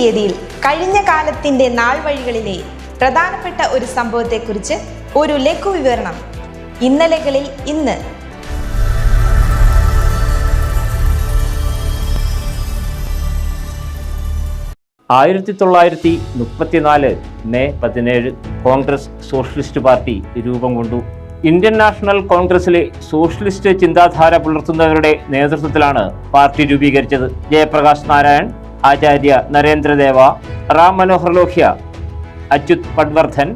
തീയതിയിൽ കഴിഞ്ഞ കാലത്തിന്റെ നാൾ വഴികളിലെ പ്രധാനപ്പെട്ട ഒരു സംഭവത്തെക്കുറിച്ച് ഒരു ലഘു വിവരണം ഇന്നലകളിൽ ഇന്ന്. ആയിരത്തി തൊള്ളായിരത്തി മുപ്പത്തിനാല് മെയ് പതിനേഴ് കോൺഗ്രസ് സോഷ്യലിസ്റ്റ് പാർട്ടി രൂപം കൊണ്ടു. ഇന്ത്യൻ നാഷണൽ കോൺഗ്രസിലെ സോഷ്യലിസ്റ്റ് ചിന്താധാര പുലർത്തുന്നവരുടെ നേതൃത്വത്തിലാണ് പാർട്ടി രൂപീകരിച്ചത്. ജയപ്രകാശ് നാരായൺ ആചാര്യ നരേന്ദ്രദേവ റാം മനോഹർ ലോഹ്യ അച്യുത് പട്വർദ്ധൻ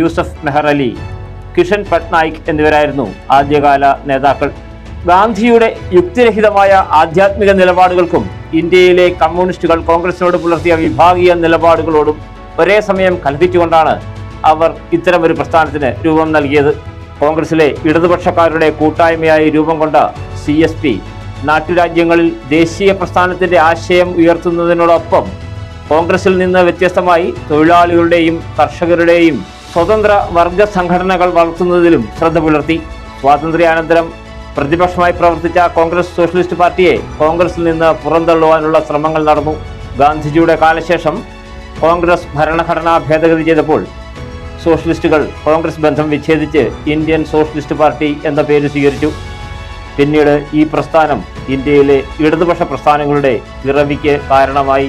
യൂസഫ് മെഹറലി കിഷൻ പട്നായിക് എന്നിവരായിരുന്നു ആദ്യകാല നേതാക്കൾ. ഗാന്ധിയുടെ യുക്തിരഹിതമായ ആധ്യാത്മിക നിലപാടുകൾക്കും ഇന്ത്യയിലെ കമ്മ്യൂണിസ്റ്റുകൾ കോൺഗ്രസിനോട് പുലർത്തിയ വിഭാഗീയ നിലപാടുകളോടും ഒരേ സമയം കൽപ്പിച്ചുകൊണ്ടാണ് അവർ ഇത്തരമൊരു പ്രസ്ഥാനത്തിന് രൂപം നൽകിയത്. കോൺഗ്രസിലെ ഇടതുപക്ഷക്കാരുടെ കൂട്ടായ്മയായി രൂപം കൊണ്ട സി നാട്ടുരാജ്യങ്ങളിൽ ദേശീയ പ്രസ്ഥാനത്തിന്റെ ആശയം ഉയർത്തുന്നതിനോടൊപ്പം കോൺഗ്രസിൽ നിന്ന് വ്യത്യസ്തമായി തൊഴിലാളികളുടെയും കർഷകരുടെയും സ്വതന്ത്ര വർഗ സംഘടനകൾ വളർത്തുന്നതിലും ശ്രദ്ധ പുലർത്തി. സ്വാതന്ത്ര്യാനന്തരം പ്രതിപക്ഷമായി പ്രവർത്തിച്ച കോൺഗ്രസ് സോഷ്യലിസ്റ്റ് പാർട്ടിയെ കോൺഗ്രസിൽ നിന്ന് പുറന്തള്ളുവാനുള്ള ശ്രമങ്ങൾ നടന്നു. ഗാന്ധിജിയുടെ കാലശേഷം കോൺഗ്രസ് ഭരണഘടനാ ഭേദഗതി ചെയ്തപ്പോൾ സോഷ്യലിസ്റ്റുകൾ കോൺഗ്രസ് ബന്ധം വിച്ഛേദിച്ച് ഇന്ത്യൻ സോഷ്യലിസ്റ്റ് പാർട്ടി എന്ന പേര് സ്വീകരിച്ചു. പിന്നീട് ഈ പ്രസ്ഥാനം ഇന്ത്യയിലെ ഇടതുപക്ഷ പ്രസ്ഥാനങ്ങളുടെ പിറവിക്ക് കാരണമായി